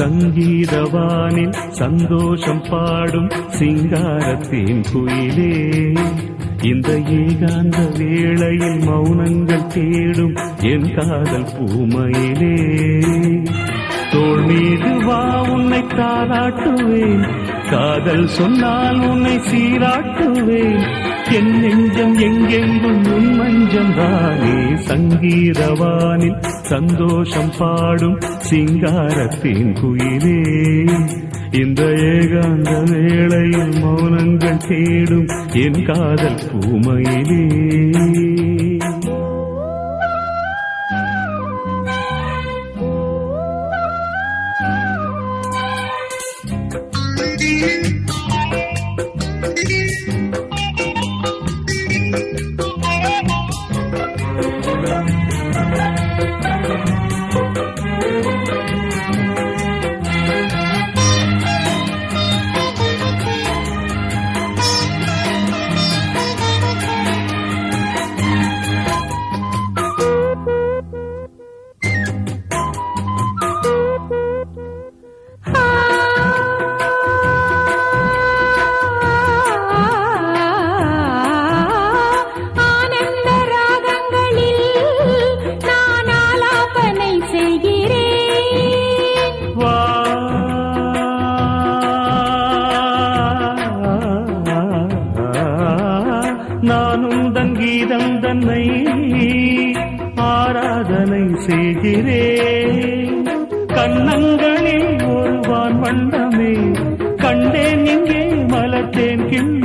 சங்கீதவானில் சந்தோஷம் பாடும் சிங்காரத்தின் குயிலே. இந்த ஏகாந்த வேளையில் மௌனங்கள் தேடும் என் காதல் பூமையிலே. தோல் மீது வா உன்னை தாராட்டுவேன் காதல் சொன்னால் உன்னை சீராட்டுவேன் என் நெஞ்சம் எங்கெங்கும் உன் மஞ்சம் தானே. சங்கீதவானில் சந்தோஷம் பாடும் சிங்காரத்தின் குயிலே. இந்த ஏகாந்த வேளையில் மௌனங்கள் தேடும் என் காதல் பூமையிலே. நானும் தன் கீதம் தன்னை ஆராதனை செய்கிறேன். கண்ணங்களில் ஒருவான் வண்ணமே கண்டேன் இங்கே மலத்தேன் கிள்ள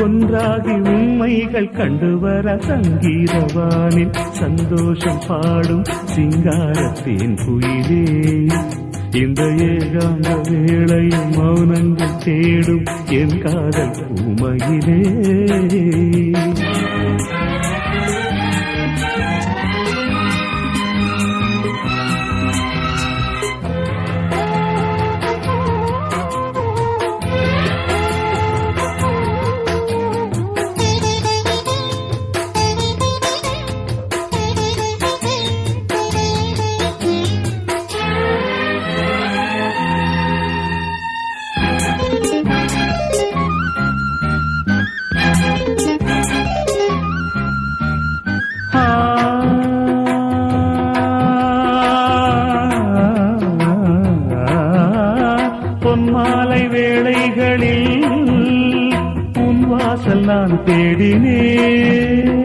ஒன்றாகி உண்மைகள் கண்டு வர சங்கீதவானில் சந்தோஷம் பாடும் சிங்காரத்தின் குயிலே. இந்த ஏகாந்த வேளையில் மௌனங்கள் தேடும் என் காதல் உமையிலே. கண்களில் உன் வாசல் நான் தேடினேன்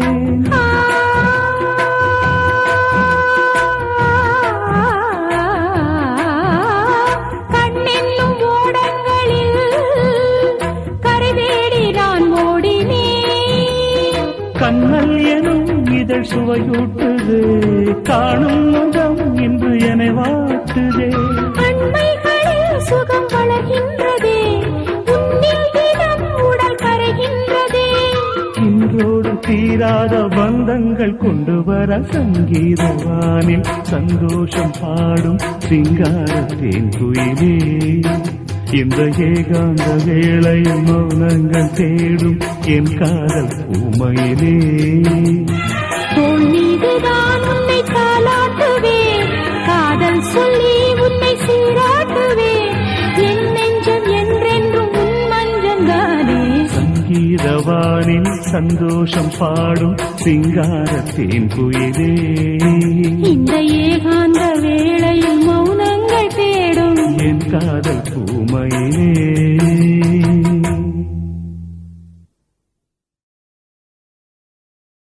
கண்ணல் எனும் இதழ் சுவையூட்டுது காணும் முகம் இன்று என வாட்டுதே தீராத பந்தங்கள் கொண்டு வர சங்கீதவானில் சந்தோஷம் பாடும் சிங்காரத்தேன் குயிலே. இந்த ஏகாந்த வேளையில் மௌனங்கள் தேடும் என் காதல் பூமையிலே தோல் மீதுதான் உன்னை காலா வானில் சந்தோஷம் பாடும் சிங்காரத்தேன் குயிலே. இந்த ஏகாந்த வேளையில் மௌனங்கள் தேடும் என் காதல் பூமையிலே.